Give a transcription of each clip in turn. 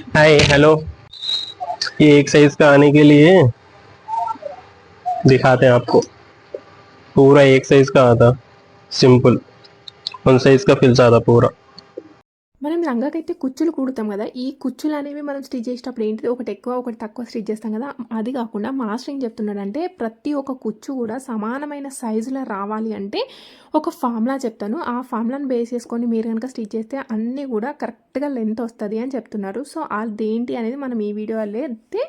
Hi hello ये एक size का आने के लिए दिखाते हैं आपको। पूरा एक साइज़ का आता सिंपल वन साइज़ का फिल्स आता पूरा। మనం లంగాకైతే కుచ్చులు కుడతాం కదా ఈ కుచ్చులు అనేవి మనం స్టిచ్ చేసేటప్పుడు ఏంటిది? ఒకటి ఎక్కువ ఒకటి తక్కువ స్టిచ్ చేస్తాం కదా అది కాకుండా మాస్టర్ ఏం చెప్తున్నాడంటే ప్రతి ఒక్క కుచ్చు కూడా సమానమైన సైజులో రావాలి అంటే ఒక ఫార్ములా చెప్తాను. ఆ ఫార్ములాను బేస్ చేసుకొని మీరు కనుక స్టిచ్ చేస్తే అన్నీ కూడా కరెక్ట్గా లెంత్ వస్తుంది అని చెప్తున్నారు. సో అదేంటి అనేది మనం ఈ వీడియోలో అయితే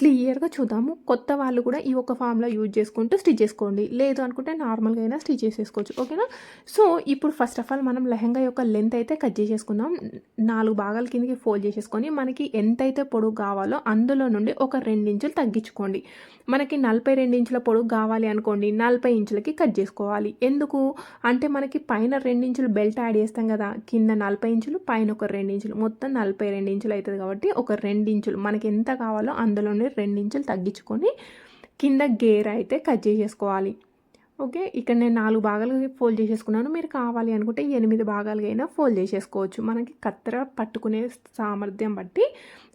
క్లియర్గా చూద్దాము. కొత్త వాళ్ళు కూడా ఈ ఒక ఫార్ములా యూజ్ చేసుకుంటూ స్టిచ్ చేసుకోండి. లేదు అనుకుంటే నార్మల్గా అయినా స్టిచ్ చేసేసుకోవచ్చు. ఓకేనా? సో ఇప్పుడు ఫస్ట్ ఆఫ్ ఆల్ మనం లెహంగా యొక్క లెంత్ అయితే కట్ చేసేసుకుందాం. నాలుగు భాగాల కిందకి ఫోల్డ్ చేసేసుకొని మనకి ఎంతైతే పొడుగు కావాలో అందులో నుండి ఒక ఇంచులు తగ్గించుకోండి. మనకి నలభై రెండు ఇంచుల పొడుగు కావాలి అనుకోండి నలభై ఇంచులకి కట్ చేసుకోవాలి. ఎందుకు? అంటే మనకి పైన ఇంచులు బెల్ట్ యాడ్ చేస్తాం కదా కింద నలభై ఇంచులు పైన ఒక ఇంచులు మొత్తం నలభై రెండు ఇంచులు అవుతుంది కాబట్టి ఒక ఇంచులు మనకి ఎంత కావాలో అందులోనే నుండి ఇంచులు తగ్గించుకొని కింద గేర్ అయితే కట్ చేసేసుకోవాలి. ఓకే ఇక్కడ నేను నాలుగు భాగాలు ఫోల్డ్ చేసేసుకున్నాను. మీరు కావాలి అనుకుంటే ఎనిమిది భాగాలుగా అయినా ఫోల్డ్ చేసేసుకోవచ్చు. మనకి కత్తెర పట్టుకునే సామర్థ్యం బట్టి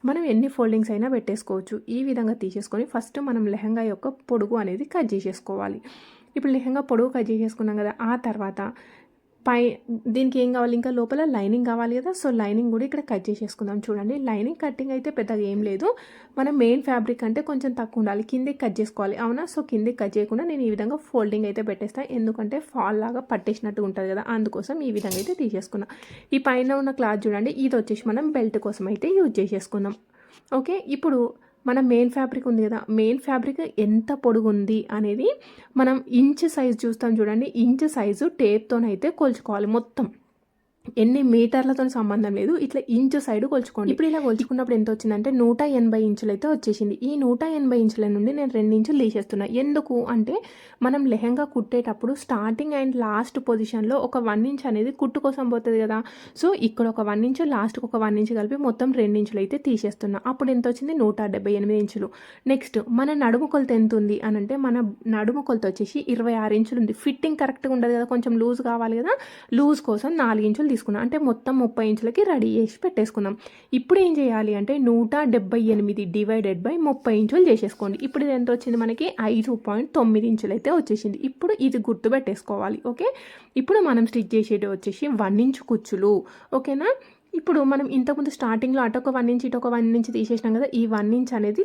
మనం ఎన్ని ఫోల్డింగ్స్ అయినా పెట్టేసుకోవచ్చు. ఈ విధంగా తీసేసుకొని ఫస్ట్ మనం లెహంగా యొక్క పొడుగు అనేది కట్ చేసేసుకోవాలి. ఇప్పుడు లెహంగా పొడుగు కట్ చేసేసుకున్నాం కదా ఆ తర్వాత పై దీనికి ఏం కావాలి? ఇంకా లోపల లైనింగ్ కావాలి కదా. సో లైనింగ్ కూడా ఇక్కడ కట్ చేసేసుకుందాం చూడండి. లైనింగ్ కటింగ్ అయితే పెద్దగా ఏం లేదు. మనం మెయిన్ ఫ్యాబ్రిక్ అంటే కొంచెం తక్కువ ఉండాలి. కిందకి కట్ చేసుకోవాలి. అవునా? సో కిందకి కట్ చేయకుండా నేను ఈ విధంగా ఫోల్డింగ్ అయితే పెట్టేస్తాను ఎందుకంటే ఫాల్ లాగా పట్టేసినట్టు ఉంటుంది కదా. అందుకోసం ఈ విధంగా అయితే తీసేసుకున్నాం. ఈ పైన ఉన్న క్లాత్ చూడండి. ఇది వచ్చేసి మనం బెల్ట్ కోసం అయితే యూజ్ చేసేసుకుందాం. ఓకే? ఇప్పుడు మన మెయిన్ ఫ్యాబ్రిక్ ఉంది కదా మెయిన్ ఫ్యాబ్రిక్ ఎంత పొడుగు ఉంది అనేది మనం ఇంచ్ సైజ్ చూస్తాం చూడండి. ఇంచ్ సైజు టేప్తోనైతే కొలుచుకోవాలి మొత్తం. ఎన్ని మీటర్లతో సంబంధం లేదు. ఇట్లా ఇంచు సైడ్ కొలుచుకోండి. ఇప్పుడు ఇలా కొలుచుకున్నప్పుడు ఎంత వచ్చిందంటే నూట ఎనభై ఇంచులు అయితే వచ్చేసింది. ఈ నూట ఎనభై ఇంచుల నుండి నేను రెండు ఇంచులు తీసేస్తున్నా. ఎందుకు అంటే మనం లెహంగా కుట్టేటప్పుడు స్టార్టింగ్ అండ్ లాస్ట్ పొజిషన్లో ఒక వన్ ఇంచ్ అనేది కుట్టు కోసం పోతుంది కదా. సో ఇక్కడ ఒక వన్ ఇంచు లాస్ట్కి ఒక వన్ ఇంచ్ కలిపి మొత్తం రెండు ఇంచులు అయితే తీసేస్తున్నా. అప్పుడు ఎంత వచ్చింది? నూట డెబ్బై ఎనిమిది ఇంచులు. నెక్స్ట్ మన నడుము కొలత ఎంత ఉంది? అని అంటే మన నడుము కొలత వచ్చేసి ఇరవై ఆరు ఇంచులు ఉంది. ఫిట్టింగ్ కరెక్ట్గా ఉండదు కదా. కొంచెం లూజ్ కావాలి కదా. లూజ్ కోసం నాలుగు ఇంచులు తీసుకున్నాం. అంటే మొత్తం ముప్పై ఇంచులకి రెడీ చేసి పెట్టేసుకుందాం ఇప్పుడు ఏం చేయాలి అంటే నూట డెబ్బై ఎనిమిది డివైడెడ్ బై ముప్పై ఇంచులు చేసేసుకోండి. ఇప్పుడు ఇది ఎంత వచ్చింది మనకి? ఐదు పాయింట్ తొమ్మిది ఇంచులు అయితే వచ్చేసింది. ఇప్పుడు ఇది గుర్తు పెట్టేసుకోవాలి. ఓకే? ఇప్పుడు మనం స్టిచ్ చేసేది వచ్చేసి వన్ ఇంచ్ కుచ్చులు. ఓకేనా? ఇప్పుడు మనం ఇంతకుముందు స్టార్టింగ్లో అటు ఒక వన్ ఇంచ్ ఇటు ఒక వన్ ఇంచ్ తీసేసినాం కదా ఈ వన్ ఇంచ్ అనేది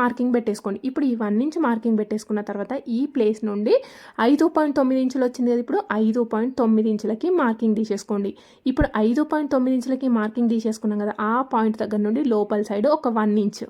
మార్కింగ్ పెట్టేసుకోండి. ఇప్పుడు ఈ వన్ ఇంచ్ మార్కింగ్ పెట్టేసుకున్న తర్వాత ఈ ప్లేస్ నుండి ఐదు పాయింట్ తొమ్మిది ఇంచులు వచ్చింది కదా ఇప్పుడు ఐదు పాయింట్ తొమ్మిది ఇంచులకి మార్కింగ్ తీసేసుకోండి. ఇప్పుడు ఐదు పాయింట్ తొమ్మిది ఇంచులకి మార్కింగ్ తీసేసుకున్నాం కదా ఆ పాయింట్ దగ్గర నుండి లోపల సైడ్ ఒక వన్ ఇంచ్.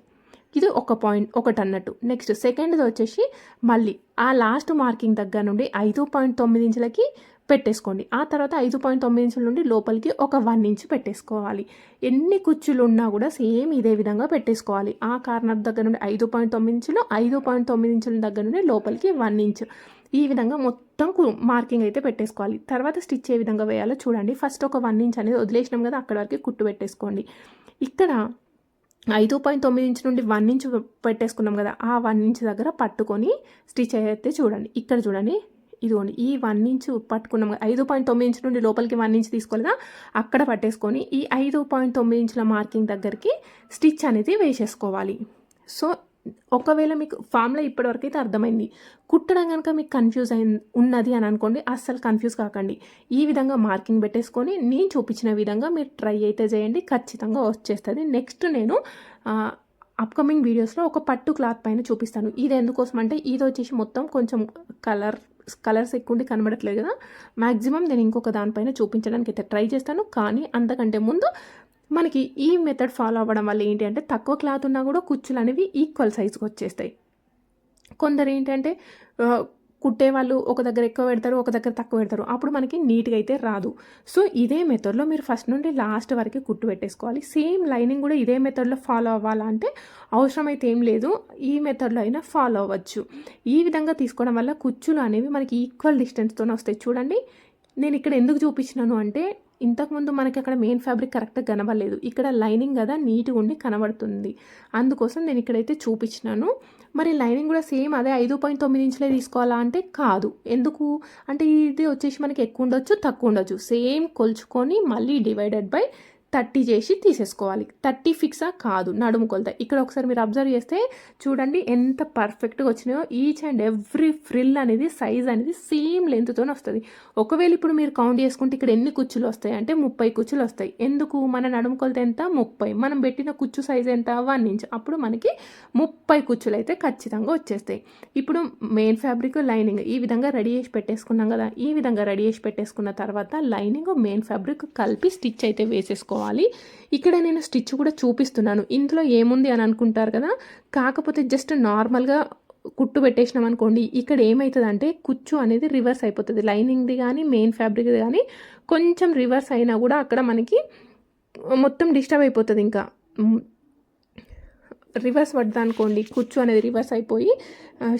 ఇది ఒక పాయింట్ ఒకటి అన్నట్టు. నెక్స్ట్ సెకండ్ది వచ్చేసి మళ్ళీ ఆ లాస్ట్ మార్కింగ్ దగ్గర నుండి ఐదు పాయింట్ తొమ్మిది ఇంచులకి పెట్టేసుకోండి. ఆ తర్వాత ఐదు పాయింట్ తొమ్మిది ఇంచుల నుండి లోపలికి ఒక వన్ ఇంచ్ పెట్టేసుకోవాలి. ఎన్ని కుచ్చులు ఉన్నా కూడా సేమ్ ఇదే విధంగా పెట్టేసుకోవాలి. ఆ కార్నర్ దగ్గర నుండి ఐదు పాయింట్ తొమ్మిది ఇంచులు ఐదు పాయింట్ తొమ్మిది ఇంచుల దగ్గర నుండి లోపలికి వన్ ఇంచ్. ఈ విధంగా మొత్తం మార్కింగ్ అయితే పెట్టేసుకోవాలి. తర్వాత స్టిచ్ ఏ విధంగా వేయాలో చూడండి. ఫస్ట్ ఒక వన్ ఇంచ్ అనేది వదిలేసినాం కదా అక్కడ వరకు కుట్టు పెట్టేసుకోండి. ఇక్కడ ఐదు పాయింట్ తొమ్మిది ఇంచ్ నుండి వన్ ఇంచ్ పెట్టేసుకున్నాం కదా ఆ వన్ ఇంచ్ దగ్గర పట్టుకొని స్టిచ్ అయితే చూడండి. ఇక్కడ చూడండి. ఇదిగోండి ఈ వన్ ఇంచ్ పట్టుకున్నాం ఐదు పాయింట్ తొమ్మిది ఇంచ్ నుండి లోపలికి వన్ ఇంచ్ తీసుకోలేదా అక్కడ పట్టేసుకొని ఈ ఐదు పాయింట్ తొమ్మిది ఇంచుల మార్కింగ్ దగ్గరికి స్టిచ్ అనేది వేసేసుకోవాలి. సో ఒకవేళ మీకు ఫామ్లో ఇప్పటివరకు అయితే అర్థమైంది. కుట్టడం కనుక మీకు కన్ఫ్యూజ్ అయింది ఉన్నది అని అనుకోండి అస్సలు కన్ఫ్యూజ్ కాకండి. ఈ విధంగా మార్కింగ్ పెట్టేసుకొని నేను చూపించిన విధంగా మీరు ట్రై అయితే చేయండి ఖచ్చితంగా వచ్చేస్తుంది నెక్స్ట్ నేను అప్కమింగ్ వీడియోస్లో ఒక పట్టు క్లాత్ పైన చూపిస్తాను. ఇది ఎందుకోసం అంటే ఇది వచ్చేసి మొత్తం కొంచెం కలర్ కలర్స్ ఎక్కువ ఉండి కనబడట్లేదు కదా. మ్యాక్సిమం నేను ఇంకొక దానిపైన చూపించడానికి అయితే ట్రై చేస్తాను. కానీ అంతకంటే ముందు మనకి ఈ మెథడ్ ఫాలో అవ్వడం వల్ల ఏంటి అంటే తక్కువ క్లాత్ ఉన్నా కూడా కుచ్చులు అనేవి ఈక్వల్ సైజుకి వచ్చేస్తాయి. కొందరు ఏంటంటే కుట్టే వాళ్ళు ఒక దగ్గర ఎక్కువ పెడతారు ఒక దగ్గర తక్కువ పెడతారు. అప్పుడు మనకి నీట్గా అయితే రాదు. సో ఇదే మెథడ్లో మీరు ఫస్ట్ నుండి లాస్ట్ వరకు కుట్టు పెట్టేసుకోవాలి. సేమ్ లైనింగ్ కూడా ఇదే మెథడ్లో ఫాలో అవ్వాలంటే అవసరమైతే ఏం లేదు. ఈ మెథడ్లో అయినా ఫాలో అవ్వచ్చు. ఈ విధంగా తీసుకోవడం వల్ల కుచ్చులు అనేవి మనకి ఈక్వల్ డిస్టెన్స్తో వస్తాయి. చూడండి నేను ఇక్కడ ఎందుకు చూపించినాను అంటే ఇంతకుముందు మనకి అక్కడ మెయిన్ ఫ్యాబ్రిక్ కరెక్ట్గా కనబడలేదు. ఇక్కడ లైనింగ్ కదా నీట్గా ఉండి కనబడుతుంది. అందుకోసం నేను ఇక్కడైతే చూపించినాను. మరి లైనింగ్ కూడా సేమ్ అదే ఐదు పాయింట్ తొమ్మిది ఇంచులే తీసుకోవాలా అంటే కాదు. ఎందుకు? అంటే ఇది వచ్చేసి మనకి ఎక్కువ ఉండొచ్చు తక్కువ ఉండొచ్చు. సేమ్ కొలుచుకొని మళ్ళీ డివైడెడ్ బై థర్టీ చేసి తీసేసుకోవాలి. థర్టీ ఫిక్సా కాదు నడుము కొలత. ఇక్కడ ఒకసారి మీరు అబ్జర్వ్ చేస్తే చూడండి ఎంత పర్ఫెక్ట్గా వచ్చినాయో ఈచ్ అండ్ ఎవ్రీ ఫ్రిల్ అనేది సైజ్ అనేది సేమ్ లెంత్తో వస్తుంది. ఒకవేళ ఇప్పుడు మీరు కౌంట్ చేసుకుంటే ఇక్కడ ఎన్ని కుచ్చులు వస్తాయి అంటే ముప్పై కుచ్చులు వస్తాయి. ఎందుకు? మన నడుము కొలత ఎంత? ముప్పై. మనం పెట్టిన కుచ్చు సైజ్ ఎంత? వన్ ఇంచ్ అప్పుడు మనకి ముప్పై కుచ్చులు అయితే ఖచ్చితంగా వచ్చేస్తాయి. ఇప్పుడు మెయిన్ ఫ్యాబ్రిక్ లైనింగ్ ఈ విధంగా రెడీ చేసి పెట్టేసుకున్నాం కదా. ఈ విధంగా రెడీ చేసి పెట్టేసుకున్న తర్వాత లైనింగ్ మెయిన్ ఫ్యాబ్రిక్ కలిపి స్టిచ్ అయితే వేసేసుకోవాలి. ఇక్కడ నేను స్టిచ్ కూడా చూపిస్తున్నాను. ఇందులో ఏముంది అని అనుకుంటారు కదా? కాకపోతే జస్ట్ నార్మల్గా కుట్టు పెట్టేసినాం అనుకోండి ఇక్కడ ఏమవుతుందంటే కుచ్చు అనేది రివర్స్ అయిపోతుంది. లైనింగ్ది కానీ మెయిన్ ఫ్యాబ్రిక్ది కానీ కొంచెం రివర్స్ అయినా కూడా అక్కడ మనకి మొత్తం డిస్టర్బ్ అయిపోతుంది ఇంకా. రివర్స్ పడ్డా అనుకోండి కుచ్చు అనేది రివర్స్ అయిపోయి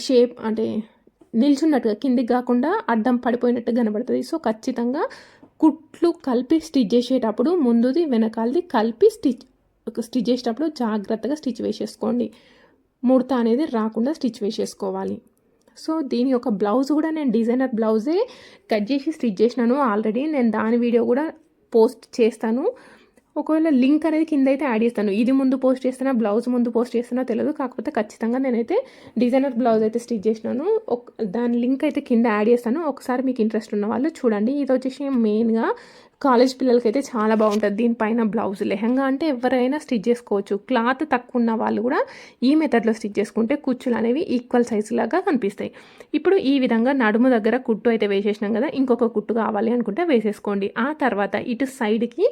షేప్ అంటే నిల్చున్నట్టుగా కిందికి కాకుండా అడ్డం పడిపోయినట్టు కనబడుతుంది. సో ఖచ్చితంగా కుట్లు కలిపి స్టిచ్ చేసేటప్పుడు ముందుది వెనకాలది కలిపి స్టిచ్ స్టిచ్ చేసేటప్పుడు జాగ్రత్తగా స్టిచ్ వేసేసుకోండి. ముడత అనేది రాకుండా స్టిచ్ వేసేసుకోవాలి. సో దీని యొక్క బ్లౌజ్ కూడా నేను డిజైనర్ బ్లౌజే కట్ చేసి స్టిచ్ చేసినాను. ఆల్రెడీ నేను దాని వీడియో కూడా పోస్ట్ చేస్తాను. ఒకవేళ లింక్ అనేది కింద అయితే యాడ్ చేస్తాను. ఇది ముందు పోస్ట్ చేస్తున్నా బ్లౌజ్ ముందు పోస్ట్ చేస్తున్నా తెలియదు కాకపోతే ఖచ్చితంగా నేనైతే డిజైనర్ బ్లౌజ్ అయితే స్టిచ్ చేసినాను. దాని లింక్ అయితే కింద యాడ్ చేస్తాను. ఒకసారి మీకు ఇంట్రెస్ట్ ఉన్న వాళ్ళు చూడండి. ఇది వచ్చేసి మెయిన్గా కాలేజ్ పిల్లలకి అయితే చాలా బాగుంటుంది. దీనిపైన బ్లౌజ్ లెహంగా అంటే ఎవరైనా స్టిచ్ చేసుకోవచ్చు. క్లాత్ తక్కువ ఉన్న వాళ్ళు కూడా ఈ మెథడ్లో స్టిచ్ చేసుకుంటే కుచ్చులు అనేవి ఈక్వల్ సైజులాగా కనిపిస్తాయి. ఇప్పుడు ఈ విధంగా నడుము దగ్గర కుట్టు అయితే వేసేసినాం కదా ఇంకొక కుట్టు కావాలి అనుకుంటే వేసేసుకోండి. ఆ తర్వాత ఇటు సైడ్కి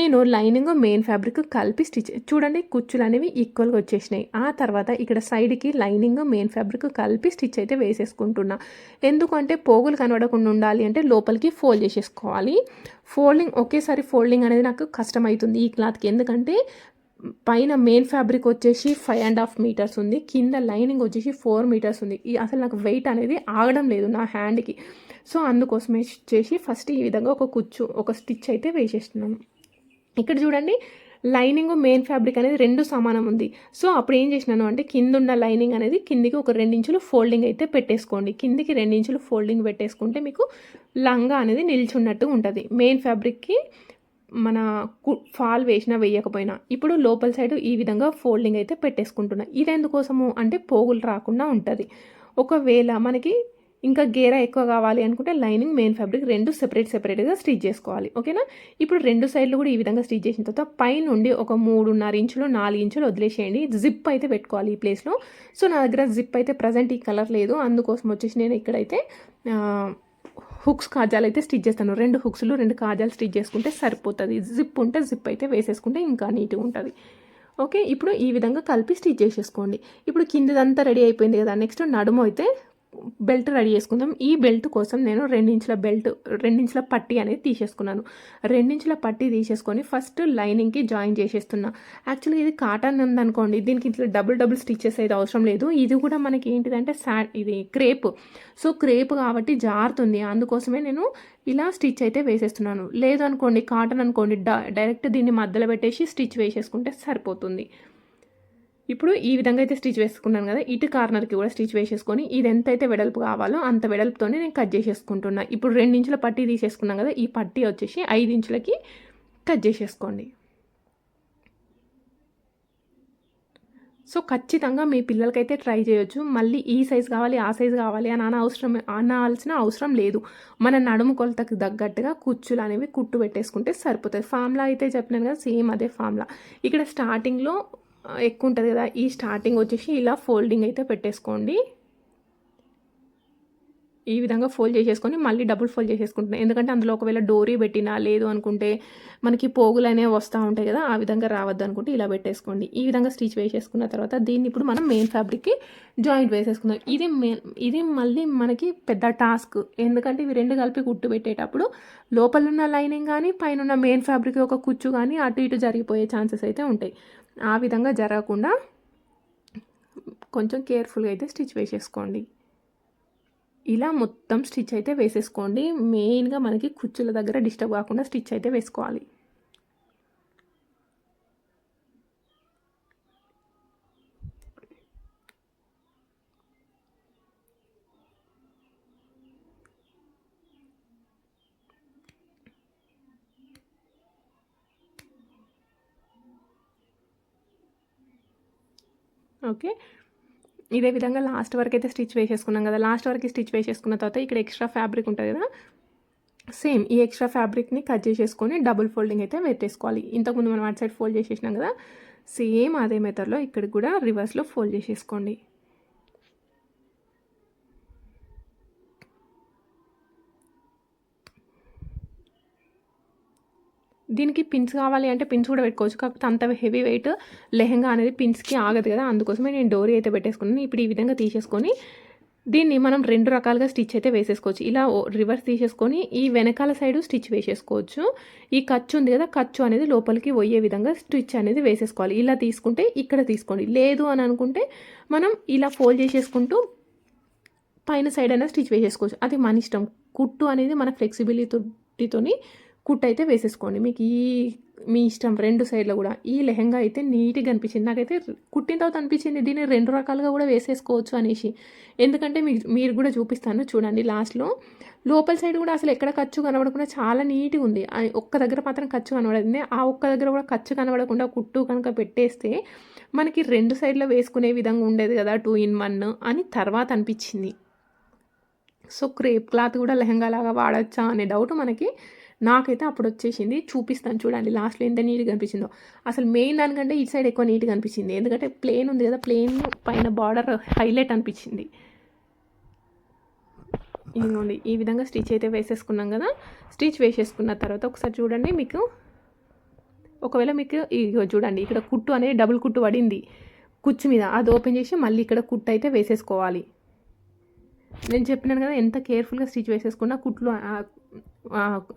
నేను లైనింగ్ మెయిన్ ఫ్యాబ్రిక్ కలిపి స్టిచ్ చూడండి కుచ్చులు అనేవి ఈక్వల్గా వచ్చేసినాయి. ఆ తర్వాత ఇక్కడ సైడ్కి లైనింగ్ మెయిన్ ఫ్యాబ్రిక్ కలిపి స్టిచ్ అయితే వేసేసుకుంటున్నా. ఎందుకంటే పోగులు కనబడకుండా ఉండాలి అంటే లోపలికి ఫోల్డ్ చేసేసుకోవాలి. ఫోల్డింగ్ ఒకేసారి ఫోల్డింగ్ అనేది నాకు కష్టమవుతుంది ఈ క్లాత్కి. ఎందుకంటే పైన మెయిన్ ఫ్యాబ్రిక్ వచ్చేసి ఫైవ్ అండ్ హాఫ్ మీటర్స్ ఉంది. కింద లైనింగ్ వచ్చేసి ఫోర్ మీటర్స్ ఉంది. ఈ అసలు నాకు వెయిట్ అనేది ఆగడం లేదు నా హ్యాండ్కి. సో అందుకోసమే చేసి ఫస్ట్ ఈ విధంగా ఒక కుచ్చు ఒక స్టిచ్ అయితే వేసేస్తున్నాను. ఇక్కడ చూడండి లైనింగ్ మెయిన్ ఫ్యాబ్రిక్ అనేది రెండు సమానం ఉంది. సో అప్పుడు ఏం చేసినాను అంటే కింద ఉన్న లైనింగ్ అనేది కిందికి ఒక రెండించులు ఫోల్డింగ్ అయితే పెట్టేసుకోండి. కిందికి రెండించులు ఫోల్డింగ్ పెట్టేసుకుంటే మీకు లంగా అనేది నిల్చున్నట్టు ఉంటుంది. మెయిన్ ఫ్యాబ్రిక్కి మన ఫాల్ వేసినా వేయకపోయినా. ఇప్పుడు లోపల సైడ్ ఈ విధంగా ఫోల్డింగ్ అయితే పెట్టేసుకుంటున్నా. ఇది ఎందుకోసము అంటే పోగులు రాకుండా ఉంటుంది. ఒకవేళ మనకి ఇంకా గేరా ఎక్కువ కావాలి అనుకుంటే లైనింగ్ మెయిన్ ఫ్యాబ్రిక్ రెండు సెపరేట్ సెపరేట్గా స్టిచ్ చేసుకోవాలి. ఓకేనా? ఇప్పుడు రెండు సైడ్లు కూడా ఈ విధంగా స్టిచ్ చేసిన తర్వాత పైనుండి ఒక మూడున్నర ఇంచులు నాలుగు ఇంచులు వదిలేసేయండి. జిప్ అయితే పెట్టుకోవాలి ఈ ప్లేస్లో. సో నా దగ్గర జిప్ అయితే ప్రజెంట్ ఈ కలర్ లేదు. అందుకోసం వచ్చేసి నేను ఇక్కడైతే హుక్స్ కాజాలు అయితే స్టిచ్ చేస్తాను. రెండు హుక్స్లు రెండు కాజాలు స్టిచ్ చేసుకుంటే సరిపోతుంది. జిప్ ఉంటే జిప్ అయితే వేసేసుకుంటే ఇంకా నీట్గా ఉంటుంది. ఓకే? ఇప్పుడు ఈ విధంగా కలిపి స్టిచ్ చేసేసుకోండి. ఇప్పుడు కిందదంతా రెడీ అయిపోయింది కదా నెక్స్ట్ నడుము అయితే బెల్ట్ రెడీ చేసుకుందాం. ఈ బెల్ట్ కోసం నేను రెండించుల బెల్ట్ రెండించుల పట్టీ అనేది తీసేసుకున్నాను. రెండించుల పట్టీ తీసేసుకొని ఫస్ట్ లైనింగ్కి జాయిన్ చేసేస్తున్నా. యాక్చువల్లీ ఇది కాటన్ ఉందనుకోండి దీనికి ఇట్లా డబుల్ డబుల్ స్టిచెస్ అయితే అవసరం లేదు. ఇది కూడా మనకి ఏంటిదంటే సా ఇది క్రేప్. సో క్రేప్ కాబట్టి జారుతుంది. అందుకోసమే నేను ఇలా స్టిచ్ అయితే వేసేస్తున్నాను. లేదు అనుకోండి కాటన్ అనుకోండి డైరెక్ట్ దీన్ని మధ్యలో పెట్టేసి స్టిచ్ వేసేసుకుంటే సరిపోతుంది. ఇప్పుడు ఈ విధంగా అయితే స్టిచ్ వేసుకున్నాను కదా ఇటు కార్నర్కి కూడా స్టిచ్ వేసేసుకొని ఇది ఎంత అయితే వెడల్పు కావాలో అంత వెడల్పుతోనే నేను కట్ చేసేసుకుంటున్నా. ఇప్పుడు రెండించుల పట్టీ తీసేసుకున్నాం కదా ఈ పట్టీ వచ్చేసి ఐదు ఇంచులకి కట్ చేసేసుకోండి. సో ఖచ్చితంగా మీ పిల్లలకైతే ట్రై చేయొచ్చు. మళ్ళీ ఈ సైజ్ కావాలి ఆ సైజ్ కావాలి అని అనవసరం అనాల్సిన అవసరం లేదు. మన నడుము కొలతకు తగ్గట్టుగా కుచ్చులు అనేవి కుట్టు పెట్టేసుకుంటే సరిపోతుంది ఫామ్లా అయితే చెప్పినాను కదా సేమ్ అదే ఫామ్లా. ఇక్కడ స్టార్టింగ్లో ఎక్కువ ఉంటుంది కదా ఈ స్టార్టింగ్ వచ్చేసి ఇలా ఫోల్డింగ్ అయితే పెట్టేసుకోండి. ఈ విధంగా ఫోల్డ్ చేసేసుకొని మళ్ళీ డబుల్ ఫోల్డ్ చేసేసుకుంటున్నాను ఎందుకంటే అందులో ఒకవేళ డోరీ పెట్టినా లేదు అనుకుంటే మనకి పోగులు అనేవి వస్తూ ఉంటాయి కదా ఆ విధంగా రావద్దు అనుకుంటే ఇలా పెట్టేసుకోండి. ఈ విధంగా స్టిచ్ వేసేసుకున్న తర్వాత దీన్ని ఇప్పుడు మనం మెయిన్ ఫ్యాబ్రిక్కి జాయింట్ వేసేసుకుందాం. ఇది ఇది మళ్ళీ మనకి పెద్ద టాస్క్ ఎందుకంటే ఇవి రెండు కలిపి కుట్టు పెట్టేటప్పుడు లోపలున్న లైనింగ్ కానీ పైన ఉన్న మెయిన్ ఫ్యాబ్రిక్ ఒక కుచ్చు కానీ అటు ఇటు జరిగిపోయే ఛాన్సెస్ అయితే ఉంటాయి. ఆ విధంగా జరగకుండా కొంచెం కేర్ఫుల్గా అయితే స్టిచ్ వేసేసుకోండి. ఇలా మొత్తం స్టిచ్ అయితే వేసేసుకోండి. మెయిన్గా మనకి కుచ్చుల దగ్గర డిస్టర్బ్ కాకుండా స్టిచ్ అయితే వేసుకోవాలి. ఓకే. ఇదే విధంగా లాస్ట్ వరకు అయితే స్టిచ్ వేసేసుకున్నాం కదా లాస్ట్ వరకు స్టిచ్ వేసేసుకున్న తర్వాత ఇక్కడ ఎక్స్ట్రా ఫ్యాబ్రిక్ ఉంటుంది కదా సేమ్ ఈ ఎక్స్ట్రా ఫ్యాబ్రిక్ని కట్ చేసేసుకొని డబుల్ ఫోల్డింగ్ అయితే పెట్టేసుకోవాలి. ఇంతకుముందు మనం అటు సైడ్ ఫోల్డ్ చేసేసినాం కదా సేమ్ అదే మెథడ్లో ఇక్కడ కూడా రివర్స్లో ఫోల్డ్ చేసేసుకోండి. దీనికి పిన్స్ కావాలి అంటే పిన్స్ కూడా పెట్టుకోవచ్చు. కాకపోతే అంత హెవీ వెయిట్ లెహంగా అనేది పిన్స్కి ఆగదు కదా. అందుకోసమే నేను డోరీ అయితే పెట్టేసుకున్నాను. ఇప్పుడు ఈ విధంగా తీసేసుకొని దీన్ని మనం రెండు రకాలుగా స్టిచ్ అయితే వేసేసుకోవచ్చు. ఇలా ఓ- రివర్స్ తీసేసుకొని ఈ వెనకాల సైడు స్టిచ్ వేసేసుకోవచ్చు. ఈ ఖర్చు ఉంది కదా ఖర్చు అనేది లోపలికి పోయే విధంగా స్టిచ్ అనేది వేసేసుకోవాలి. ఇలా తీసుకుంటే ఇక్కడ తీసుకోండి. లేదు అని అనుకుంటే మనం ఇలా ఫోల్డ్ చేసేసుకుంటూ పైన సైడ్ అయినా స్టిచ్ వేసేసుకోవచ్చు. అది మన ఇష్టం. కుట్టు అనేది మన ఫ్లెక్సిబిలిటీతోని కుట్ అయితే వేసేసుకోండి. మీకు ఈ మీ ఇష్టం రెండు సైడ్లో కూడా. ఈ లెహంగా అయితే నీట్గా అనిపించింది. నాకైతే కుట్టిన తర్వాత అనిపించింది దీన్ని రెండు రకాలుగా కూడా వేసేసుకోవచ్చు అనేసి. ఎందుకంటే మీ మీరు కూడా చూపిస్తాను చూడండి లాస్ట్లో. లోపల సైడ్ కూడా అసలు ఎక్కడ ఖర్చు కనబడకుండా చాలా నీట్గా ఉంది. ఆ ఒక్క దగ్గర మాత్రం ఖర్చు కనబడింది ఆ ఒక్క దగ్గర కూడా ఖర్చు కనబడకుండా కుట్టు కనుక పెట్టేస్తే మనకి రెండు సైడ్లో వేసుకునే విధంగా ఉండేది కదా టూ ఇన్ వన్ అని తర్వాత అనిపించింది. సో క్రేప్ క్లాత్ కూడా లెహంగా లాగా వాడచ్చా అనే డౌట్ మనకి నాకైతే అప్పుడు వచ్చేసింది చూపిస్తాను చూడండి లాస్ట్లో ఎంత నీట్గా అనిపించిందో అసలు మెయిన్ దానికంటే ఇటు సైడ్ ఎక్కువ నీట్గా అనిపించింది. ఎందుకంటే ప్లేన్ ఉంది కదా ప్లేన్ పైన బార్డర్ హైలైట్ అనిపించింది. ఇదిగోండి ఈ విధంగా స్టిచ్ అయితే వేసేసుకున్నాం కదా. స్టిచ్ వేసేసుకున్న తర్వాత ఒకసారి చూడండి మీకు. ఒకవేళ మీకు ఇగో చూడండి ఇక్కడ కుట్టు అనేది డబుల్ కుట్టు పడింది. కుచ్చు మీద అది ఓపెన్ చేసి మళ్ళీ ఇక్కడ కుట్టు అయితే వేసేసుకోవాలి. నేను చెప్పినాను కదా ఎంత కేర్ఫుల్గా స్టిచ్ వేసేసుకున్నా కుట్లు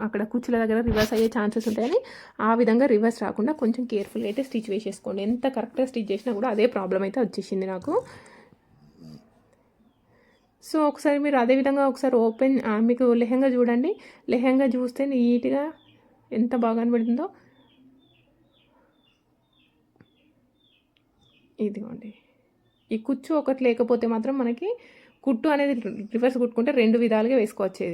అక్కడ కుచ్చుల దగ్గర రివర్స్ అయ్యే ఛాన్సెస్ ఉంటాయని ఆ విధంగా రివర్స్ రాకుండా కొంచెం కేర్ఫుల్గా అయితే స్టిచ్ వేసేసుకోండి. ఎంత కరెక్ట్గా స్టిచ్ చేసినా కూడా అదే ప్రాబ్లం అయితే వచ్చేసింది నాకు. సో ఒకసారి మీరు అదే విధంగా ఒకసారి ఓపెన్ మీకు లెహంగా చూడండి. లెహంగా చూస్తే నీట్గా ఎంత బాగా కనబడుతుందో ఇదిగోండి. ఈ కుచ్చు ఒకటి లేకపోతే మాత్రం మనకి కుట్టు అనేది రివర్స్ కుట్టుకుంటే రెండు విధాలుగా వేసుకోవచ్చేది